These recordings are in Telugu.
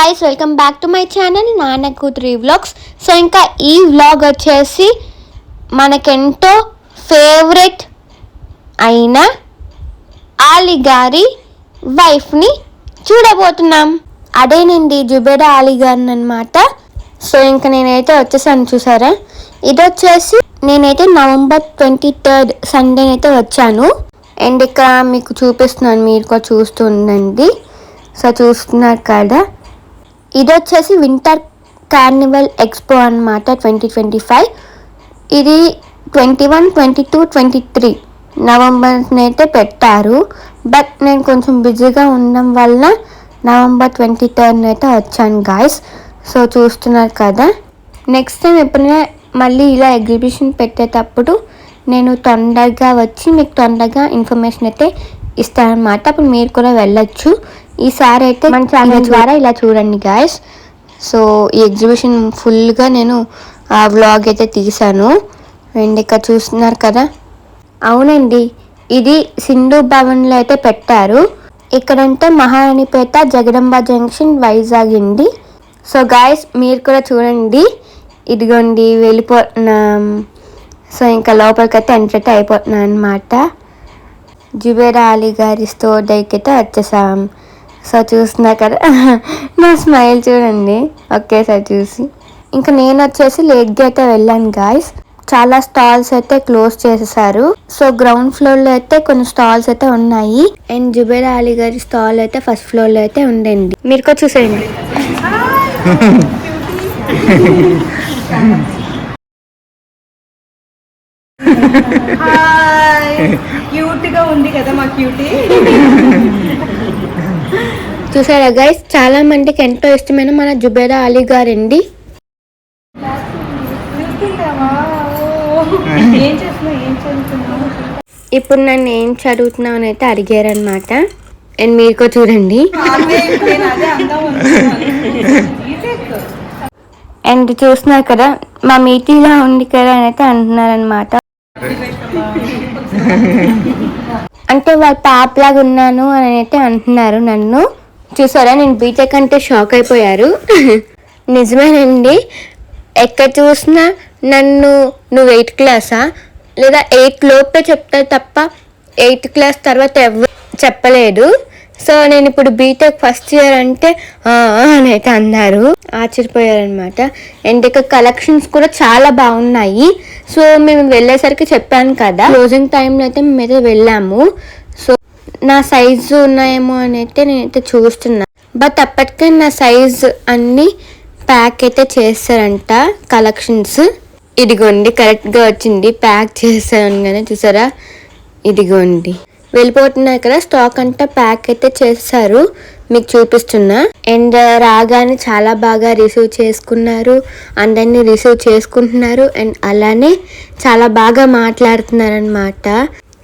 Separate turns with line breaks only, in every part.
Guys welcome back to my channel నాన్న కూతురి వ్లాగ్స్ సో ఇంకా ఈ వ్లాగ్ వచ్చేసి మనకెంతో ఫేవరెట్ అయిన ఆలి గారి వైఫ్ని చూడబోతున్నాం. అదేనండి జుబేరా ఆలి గారిని అనమాట సో ఇంకా నేనైతే వచ్చేసాను చూసారా? ఇది వచ్చేసి నేనైతే నవంబర్ ట్వంటీ థర్డ్ సండే అయితే వచ్చాను. అండ్ ఇక్కడ మీకు చూపిస్తున్నాను మీరు కూడా చూస్తుండండి సో చూస్తున్నారు కదా? ఇది వచ్చేసి వింటర్ కార్నివల్ ఎక్స్పో అనమాట ట్వంటీ ట్వంటీ ఫైవ్. ఇది twenty one twenty two twenty three నవంబర్ని అయితే పెట్టారు. బట్ నేను కొంచెం బిజీగా ఉండడం వల్ల నవంబర్ ట్వంటీ థర్డ్ని అయితే వచ్చాను గాయస్. సో చూస్తున్నారు కదా. నెక్స్ట్ టైం ఎప్పుడైనా మళ్ళీ ఇలా ఎగ్జిబిషన్ పెట్టేటప్పుడు నేను తొందరగా వచ్చి మీకు తొందరగా ఇన్ఫర్మేషన్ అయితే ఇస్తానన్నమాట అప్పుడు మీరు కూడా వెళ్ళొచ్చు. ఈసారి అయితే మన ఛానల్ ద్వారా ఇలా చూడండి గాయస్ సో ఈ ఎగ్జిబిషన్ ఫుల్గా నేను ఆ వ్లాగ్ అయితే తీశాను. అండ్ ఇక్కడ చూస్తున్నారు కదా? అవునండి. ఇది సింధు భవన్లో అయితే పెట్టారు. ఇక్కడంటే మహారాణిపేట జగదంబ జంక్షన్ వైజాగ్ అండి. సో గాయస్ మీరు కూడా చూడండి. ఇదిగోండి వెళ్ళిపోతున్నాం. సో ఇంకా లోపలికి అయితే ఎంటర్ అయిపోతున్నాం అనమాట జుబేరా అలీ గారి స్టోర్ దగ్గరికి వచ్చేసాం. సో చూస్తున్నా కదా నా స్మైల్ చూడండి. ఒకేసారి చూసి. ఇంకా నేను వచ్చేసి లేట్గా అయితే వెళ్ళాను గాయస్ చాలా స్టాల్స్ అయితే క్లోజ్ చేసేసారు. సో గ్రౌండ్ ఫ్లోర్లో అయితే కొన్ని స్టాల్స్ అయితే ఉన్నాయి. అండ్ జుబేరా అలీ గారి స్టాల్ అయితే ఫస్ట్ ఫ్లోర్లో అయితే ఉందండి. మీరు కూడా చూసేయండి.
క్యూట్ గా ఉంది కదా మా క్యూటీ
చూసారా గైస్ చాలా మందికి ఎంతో ఇష్టమైన మన జుబేరా అలీ గారండి. ఇప్పుడు నన్ను ఏం చదువుతున్నావు అని అయితే అడిగారనమాట అండ్ మీరు కూడా చూడండి అండ్ చూస్తున్నారు కదా మా మీటీలో ఉంది కదా అని అయితే అంటున్నారనమాట అంటే వాళ్ళ పాపలాగా ఉన్నాను అని అయితే అంటున్నారు నన్ను. చూసారా నేను బీటెక్ అంటే షాక్ అయిపోయారు. నిజమేనండి. ఎక్కడ చూసినా నన్ను నువ్వు ఎయిత్ క్లాసా లేదా ఎయిత్ లోపే చెప్తా తప్ప ఎయిత్ క్లాస్ తర్వాత ఎవరు చెప్పలేదు. సో నేను ఇప్పుడు బీటెక్ ఫస్ట్ ఇయర్ అంటే అని అయితే అన్నారు ఆశ్చర్యపోయారనమాట అండ్ ఇక కలెక్షన్స్ కూడా చాలా బాగున్నాయి. సో మేము వెళ్ళేసరికి చెప్పాను కదా క్లోజింగ్ టైంలో అయితే మేమైతే వెళ్ళాము. సో నా సైజు ఉన్నాయేమో అని అయితే నేనైతే చూస్తున్నా. బట్ అప్పటికే నా సైజ్ అన్ని ప్యాక్ అయితే చేస్తారంట కలెక్షన్స్ ఇదిగోండి కరెక్ట్గా వచ్చింది. ప్యాక్ చేసాను కానీ చూసారా? ఇదిగోండి. వెళ్ళిపోతున్నాయి కదా స్టాక్ అంతా ప్యాక్ అయితే చేస్తారు మీకు చూపిస్తున్నా. అండ్ uh, రాగానే చాలా బాగా రిసీవ్ చేసుకున్నారు. అందరినీ రిసీవ్ చేసుకుంటున్నారు. అండ్ అలానే చాలా బాగా మాట్లాడుతున్నారు అనమాట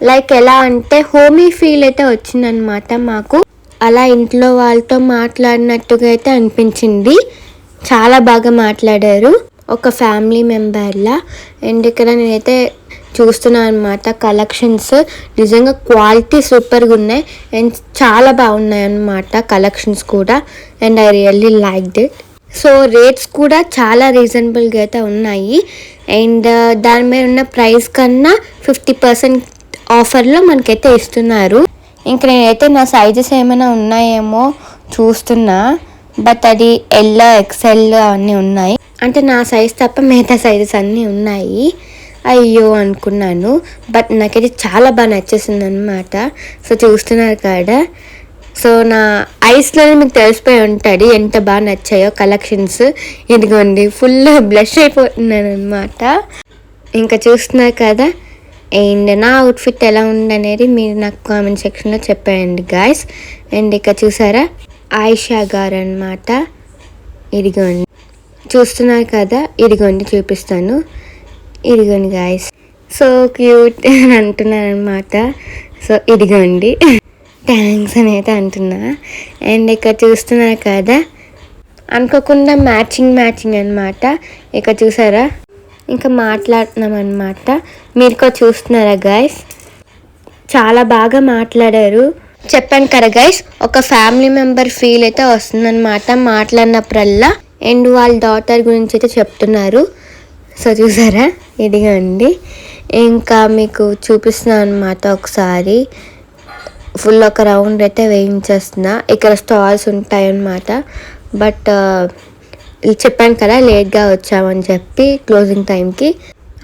లైక్ ఎలా అంటే హోమీ ఫీల్ అయితే వచ్చిందనమాట మాకు. అలా ఇంట్లో వాళ్ళతో మాట్లాడినట్టుగా అయితే అనిపించింది. చాలా బాగా మాట్లాడారు. ఒక ఫ్యామిలీ మెంబర్లా అండ్ ఇక్కడ నేనైతే చూస్తున్నాను అనమాట కలెక్షన్స్ నిజంగా క్వాలిటీ సూపర్గా ఉన్నాయి. అండ్ చాలా బాగున్నాయి అన్నమాట కలెక్షన్స్ కూడా. And I really like it so rates కూడా చాలా రీజనబుల్గా అయితే ఉన్నాయి. అండ్ uh, దాని మీద ఉన్న ప్రైస్ కన్నా ఫిఫ్టీ పర్సెంట్ ఆఫర్లో మనకైతే ఇస్తున్నారు. ఇంక నేనైతే నా సైజెస్ ఏమైనా ఉన్నాయేమో చూస్తున్నా. బట్ అది ఎల్ ఎక్సెల్ అన్నీ ఉన్నాయి. అంటే నా సైజ్ తప్ప మిగతా సైజెస్ అన్నీ ఉన్నాయి. అయ్యో అనుకున్నాను. బట్ నాకైతే చాలా బాగా నచ్చేసింది అనమాట సో చూస్తున్నారు కదా. సో నా ఐస్లోనే మీకు తెలిసిపోయి ఉంటుంది ఎంత బాగా నచ్చాయో కలెక్షన్స్. ఇదిగోండి ఫుల్ బ్లష్ అయిపోతున్నాను అనమాట ఇంకా చూస్తున్నారు కదా. అండ్ నా అవుట్ఫిట్ ఎలా ఉందనేది మీరు నాకు కామెంట్ సెక్షన్లో చెప్పేయండి గాయస్ అండ్ ఇక చూసారా? ఆయిషా గారు అనమాట ఇదిగోండి. చూస్తున్నారు కదా? ఇదిగోండి చూపిస్తాను. ఇదిగోండి గాయస్ సో క్యూట్ అని అంటున్నాను అనమాట సో ఇదిగోండి. థ్యాంక్స్ అని అయితే అంటున్నా. అండ్ ఇక్కడ చూస్తున్నారు కదా అనుకోకుండా మ్యాచింగ్ మ్యాచింగ్ అనమాట ఇక్కడ చూసారా? ఇంకా మాట్లాడుతున్నాం అనమాట మీరు కూడా చూస్తున్నారా గాయస్ చాలా బాగా మాట్లాడారు. చెప్పాను కదా గైస్ ఒక ఫ్యామిలీ మెంబర్ ఫీల్ అయితే వస్తుందన్నమాట మాట్లాడినప్పుడల్లా. అండ్ వాళ్ళ డాటర్ గురించి అయితే చెప్తున్నారు. సో చూసారా? ఇదిగండి ఇంకా మీకు చూపిస్తున్నాను అనమాట ఒకసారి. ఫుల్ ఒక రౌండ్ అయితే వేయించేస్తున్నా. ఇక్కడ స్టాల్స్ ఉంటాయన్నమాట బట్ చెప్పాను కదా లేట్గా వచ్చామని చెప్పి క్లోజింగ్ టైంకి.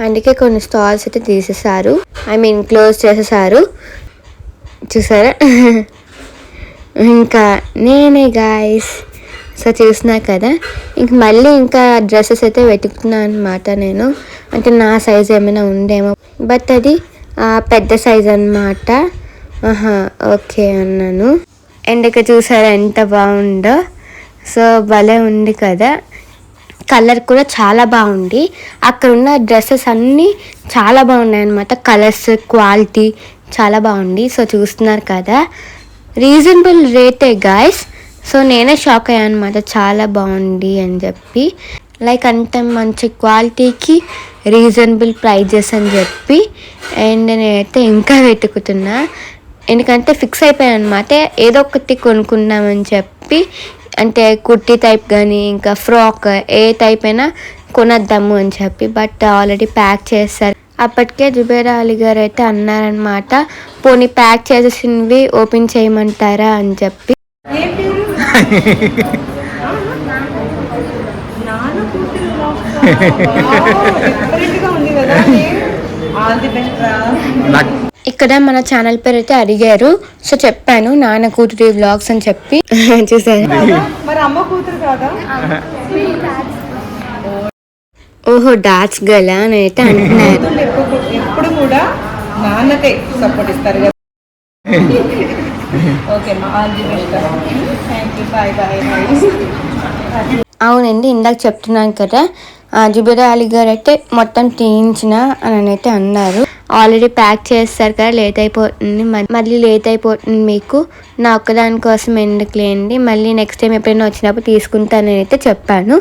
అందుకే కొన్ని స్టాల్స్ అయితే తీసేశారు. ఐ మీన్ క్లోజ్ చేసేసారు చూసారా? ఇంకా నేనే గాయస్. సో చూసినా కదా ఇంక మళ్ళీ ఇంకా డ్రెస్సెస్ అయితే వెతుకుతున్నాను అనమాట నేను. అంటే నా సైజ్ ఏమైనా ఉందేమో. బట్ అది పెద్ద సైజ్ అనమాట ఆహా ఓకే అన్నాను. అండ్ ఇక్కడ చూసారా ఎంత బాగుందో. సో భలే ఉంది కదా. కలర్ కూడా చాలా బాగుంది. అక్కడ ఉన్న డ్రెస్సెస్ అన్నీ చాలా బాగున్నాయి అనమాట కలర్స్ క్వాలిటీ చాలా బాగుంది. సో చూస్తున్నారు కదా. రీజనబుల్ రేటే గాయస్. సో నేనే షాక్ అయ్యాను అనమాట చాలా బాగుంది అని చెప్పి. లైక్ అంత మంచి క్వాలిటీకి రీజనబుల్ ప్రైజెస్ అని చెప్పి. అండ్ నేనైతే ఇంకా వెతుకుతున్నా. ఎందుకంటే ఫిక్స్ అయిపోయాను అనమాట ఏదో ఒకటి కొనుక్కుందామని చెప్పి. అంటే కుర్తీ టైప్ కానీ ఇంకా ఫ్రాక్ ఏ టైప్ అయినా కొనద్దాము అని చెప్పి. బట్ ఆల్రెడీ ప్యాక్ చేస్తారు అప్పటికే జుబేర్ అలీ గారు అయితే అన్నారనమాట. పోనీ ప్యాక్ చేసేసినవి ఓపెన్ చేయమంటారా అని చెప్పి. ఇక్కడ మన ఛానల్ పేరు అయితే అడిగారు. సో చెప్పాను నాన్న కూతురి వ్లాగ్స్ అని చెప్పి. చూసారు
కాదా? మరి అమ్మ కూతురు కాదా?
ఓహో డాట్స్ గల అని అయితే అంటున్నారు.
ఎప్పుడు కూడా నాన్నకే సపోర్ట్ ఇస్తారు కదా. ఓకే మా all the best thank you bye bye
అవునండి ఇందాక చెప్తున్నాను కదా ఆ, అలీ గారు అయితే మొత్తం తీయించిన అని అయితే అన్నారు. ఆల్రెడీ ప్యాక్ చేస్తారు కదా లేట్ అయిపోతుంది. మళ్ళీ లేట్ అయిపోతుంది మీకు. నా ఒక్కదాని కోసం ఎందుకు లేండి మళ్ళీ నెక్స్ట్ టైం ఎప్పుడైనా వచ్చినప్పుడు తీసుకుంటానని అయితే చెప్పాను.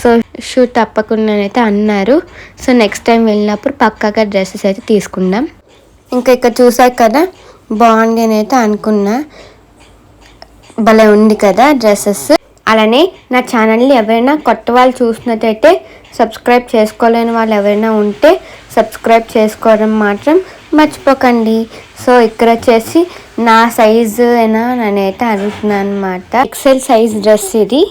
సో షూట్ తప్పకుండా అయితే అన్నారు. సో నెక్స్ట్ టైం వెళ్ళినప్పుడు పక్కాగా డ్రెస్సెస్ అయితే తీసుకుందాం. ఇంకా ఇక్కడ చూసాక కదా బాగుంది అని అయితే అనుకున్నా. భలే ఉంది కదా డ్రెస్సెస్. అలానే నా ఛానల్ని ఎవరైనా కొత్త వాళ్ళు చూసినట్టయితే సబ్స్క్రైబ్ చేసుకోలేని వాళ్ళు ఎవరైనా ఉంటే సబ్స్క్రైబ్ చేసుకోవడం మాత్రం మర్చిపోకండి. సో ఇక్కడ వచ్చేసి నా సైజు అయినా నేనైతే అడుగుతున్నాను అనమాట ఎక్సెల్ సైజ్ డ్రెస్ ఇది.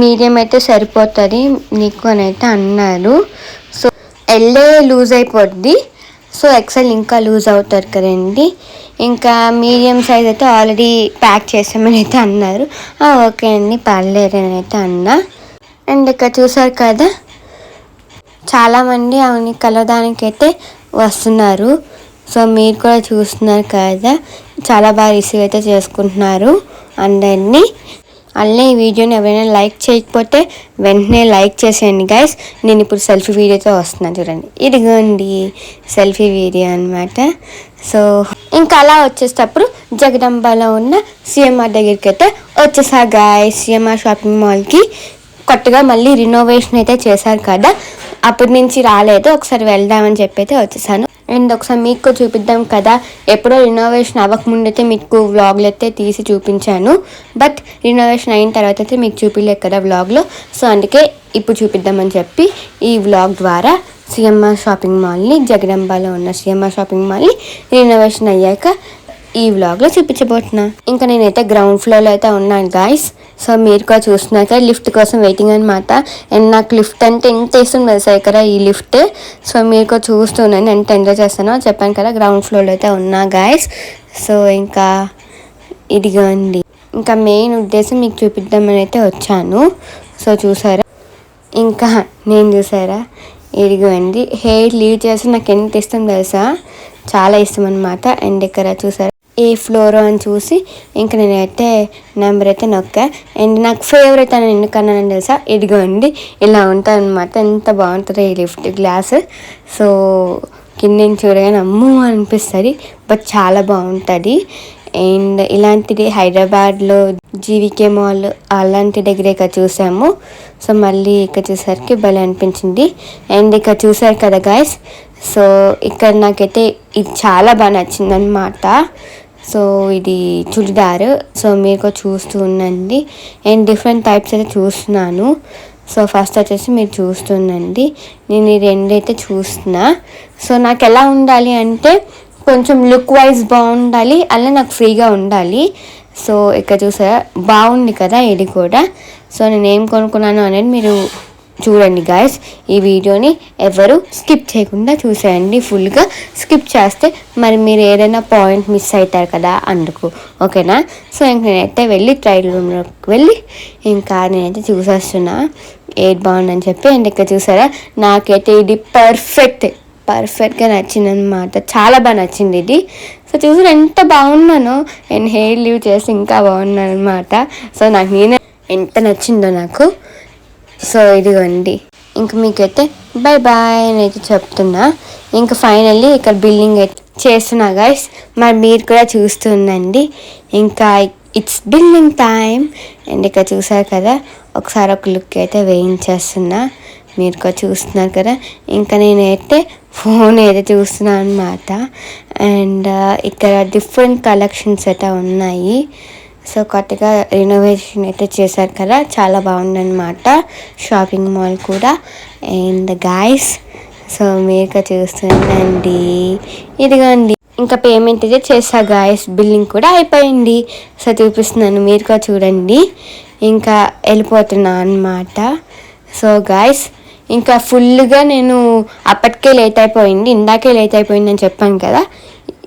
మీడియం అయితే సరిపోతుంది నీకు అని అయితే అన్నారు. సో ఎల్లే లూజ్ అయిపోద్ది. సో ఎక్సెల్ ఇంకా లూజ్ అవుతారు కదండి. ఇంకా మీడియం సైజ్ అయితే ఆల్రెడీ ప్యాక్ చేసామని అయితే అన్నారు. ఓకే అండి పర్లేదు అని అయితే అన్నా. అండ్ ఇక్కడ చూసారు కదా చాలామంది అవన్నీ కలవడానికి అయితే వస్తున్నారు. సో మీరు కూడా చూస్తున్నారు కదా చాలా బాగా రిసీవ్ అయితే చేసుకుంటున్నారు అందరినీ. అలానే ఈ వీడియోని ఎవరైనా లైక్ చేయకపోతే వెంటనే లైక్ చేసేయండి గైస్ నేను ఇప్పుడు సెల్ఫీ వీడియోతో వస్తున్నాను చూడండి. ఇదిగోండి సెల్ఫీ వీడియో అన్నమాట. సో ఇంకా అలా వచ్చేటప్పుడు జగదంబలో ఉన్న సిఎంఆర్ దగ్గరికి అయితే వచ్చేసా గాయస్ సిఎంఆర్ షాపింగ్ మాల్కి కొత్తగా మళ్ళీ రినోవేషన్ అయితే చేశారు కదా. అప్పటి నుంచి రాలేదు. ఒకసారి వెళ్దామని చెప్పి అయితే వచ్చేసాను. అండ్ ఒకసారి మీకు చూపిద్దాం కదా. ఎప్పుడో రినోవేషన్ అవ్వకముందు అయితే మీకు వ్లాగ్లు అయితే తీసి చూపించాను. బట్ రినోవేషన్ అయిన తర్వాత అయితే మీకు చూపించలేదు కదా వ్లాగ్లో సో అందుకే ఇప్పుడు చూపిద్దామని చెప్పి ఈ వ్లాగ్ ద్వారా సిఎంఆర్ షాపింగ్ మాల్ని జగదంబాలో ఉన్న సిఎంఆర్ షాపింగ్ మాల్ని రినోవేషన్ అయ్యాక ఈ వ్లాగ్లో చూపించబోతున్నా. ఇంకా నేనైతే గ్రౌండ్ ఫ్లోర్లో అయితే ఉన్నాను గాయస్ సో మీరు కూడా చూస్తున్నాక లిఫ్ట్ కోసం వెయిటింగ్ అనమాట అండ్ నాకు లిఫ్ట్ అంటే ఎంత ఇష్టం తెలుసా ఇక్కడ ఈ లిఫ్ట్ సో మీరు కూడా చూస్తున్నాను ఎంత ఎంజాయ్ చేస్తానో. చెప్పాను కదా గ్రౌండ్ ఫ్లోర్లో అయితే ఉన్నా గాయస్ సో ఇంకా ఇదిగోండి. ఇంకా మెయిన్ ఉద్దేశం మీకు చూపిద్దామని అయితే వచ్చాను. సో చూసారా? ఇంకా నేను చూసారా? ఇదిగోండి. హెయిర్ లీవ్ చేసి నాకు ఎంత ఇష్టం తెలుసా? చాలా ఇష్టం అనమాట అండ్ ఇక్కడ చూసారా? ఏ ఫ్లోరో అని చూసి ఇంకా నేనైతే నెంబర్ అయితే నొక్కా. అండ్ నాకు ఫేవరెట్ అని ఎందుకన్నానని తెలుసా? ఇదిగోండి ఇలా ఉంటుంది అనమాట ఎంత బాగుంటుందో ఈ లిఫ్ట్ గ్లాస్. సో కింద చూడగానే అమ్మో అనిపిస్తుంది బట్ చాలా బాగుంటుంది. అండ్ ఇలాంటిది హైదరాబాద్లో జీవికే మాల్ అలాంటి దగ్గరే ఇక్కడ చూసాము. సో మళ్ళీ ఇక్కడ చూసరికి భలే అనిపించింది. అండ్ ఇక్కడ చూసారు కదా గాయస్ సో ఇక్కడ నాకైతే ఇది చాలా బాగా నచ్చిందనమాట సో ఇది చుడిదార్. సో మీరు చూస్తూ ఉండండి. అండ్ డిఫరెంట్ టైప్స్ అయితే చూస్తున్నాను. సో ఫస్ట్ వచ్చేసి మీరు చూస్తుండండి నేను ఈ రెండు అయితే చూస్తున్నా. సో నాకు ఎలా ఉండాలి అంటే కొంచెం లుక్ వైజ్ బాగుండాలి అలా నాకు ఫ్రీగా ఉండాలి. సో ఇక్కడ చూసారా? బాగుంది కదా ఇది కూడా. సో నేను ఏం కొనుక్కున్నాను అనేది మీరు చూడండి గాయస్ ఈ వీడియోని ఎవరు స్కిప్ చేయకుండా చూసేయండి. ఫుల్గా స్కిప్ చేస్తే మరి మీరు ఏదైనా పాయింట్ మిస్ అవుతారు కదా అందుకు. ఓకేనా? సో ఇంక నేనైతే వెళ్ళి ట్రైల్ రూమ్లోకి వెళ్ళి ఇంకా నేనైతే చూసేస్తున్నా. ఏది బాగుందని చెప్పి. అండ్ ఇక్కడ చూసారా? నాకైతే ఇది పర్ఫెక్ట్ పర్ఫెక్ట్గా నచ్చింది అనమాట చాలా బాగా నచ్చింది ఇది. సో చూసారు? ఎంత బాగున్నానో. నేను హెయిర్ లీవ్ చేసి ఇంకా బాగున్నాను అనమాట సో నాకు నేనే ఎంత నచ్చిందో నాకు. సో ఇదిగోండి. ఇంక మీకైతే బాయ్ బాయ్ అని అయితే చెప్తున్నా. ఇంకా ఫైనల్లీ ఇక్కడ బిల్డింగ్ అయితే చేస్తున్నా గైస్ మరి మీరు కూడా చూస్తుండండి. ఇంకా ఇట్స్ బిల్డింగ్ టైం అండ్ ఇక్కడ చూసారు కదా ఒకసారి ఒక లుక్ అయితే వేయించేస్తున్నా. మీరు కూడా చూస్తున్నారు కదా. ఇంకా నేనైతే ఫోన్ అయితే చూస్తున్నాను అనమాట అండ్ ఇక్కడ డిఫరెంట్ కలెక్షన్స్ అయితే ఉన్నాయి. సో కొత్తగా రినోవేషన్ అయితే చేశారు కదా చాలా బాగుందన్నమాట షాపింగ్ మాల్ కూడా. అండ్ గాయస్ సో మీరు చూస్తుందండి ఇదిగోండి ఇంకా పేమెంట్ అయితే చేసా గాయస్ బిల్లింగ్ కూడా అయిపోయింది. సో చూపిస్తున్నాను మీరు కూడా చూడండి. ఇంకా వెళ్ళిపోతున్నా అన్నమాట. సో గాయస్ ఇంకా ఫుల్గా నేను అప్పటికే లేట్ అయిపోయింది ఇందాకే లేట్ అయిపోయింది అని చెప్పాను కదా.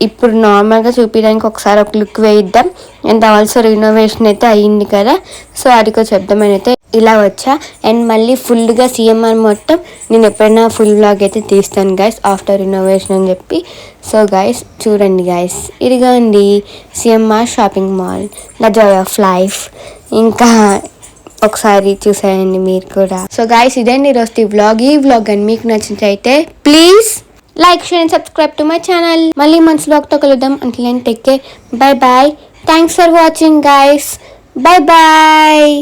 ఇప్పుడు నార్మల్గా చూపించడానికి ఒకసారి ఒక లుక్ వేయిద్దాం. అండ్ ఆల్సో రినోవేషన్ అయితే అయ్యింది కదా. సో అదికో చెప్దామని అయితే ఇలా వచ్చా. అండ్ మళ్ళీ ఫుల్గా సీఎంఆర్ మొత్తం నేను ఎప్పుడైనా ఫుల్ వ్లాగ్ అయితే తీస్తాను గాయస్ ఆఫ్టర్ రినోవేషన్ అని చెప్పి. సో గైస్ చూడండి గాయస్ ఇదిగా అండి CMR shopping mall the joy of life ఇంకా ఒకసారి చూసేయండి మీరు కూడా. సో గాయస్ ఇదండి ఈరోజు ఈ వ్లాగ్ ఈ వ్లాగ్ అని మీకు నచ్చినట్లయితే please like share and subscribe to my channel మళ్ళీ మంచి వ్లాగ్తో కలుద్దాం. అంటే take care bye bye thanks for watching guys bye bye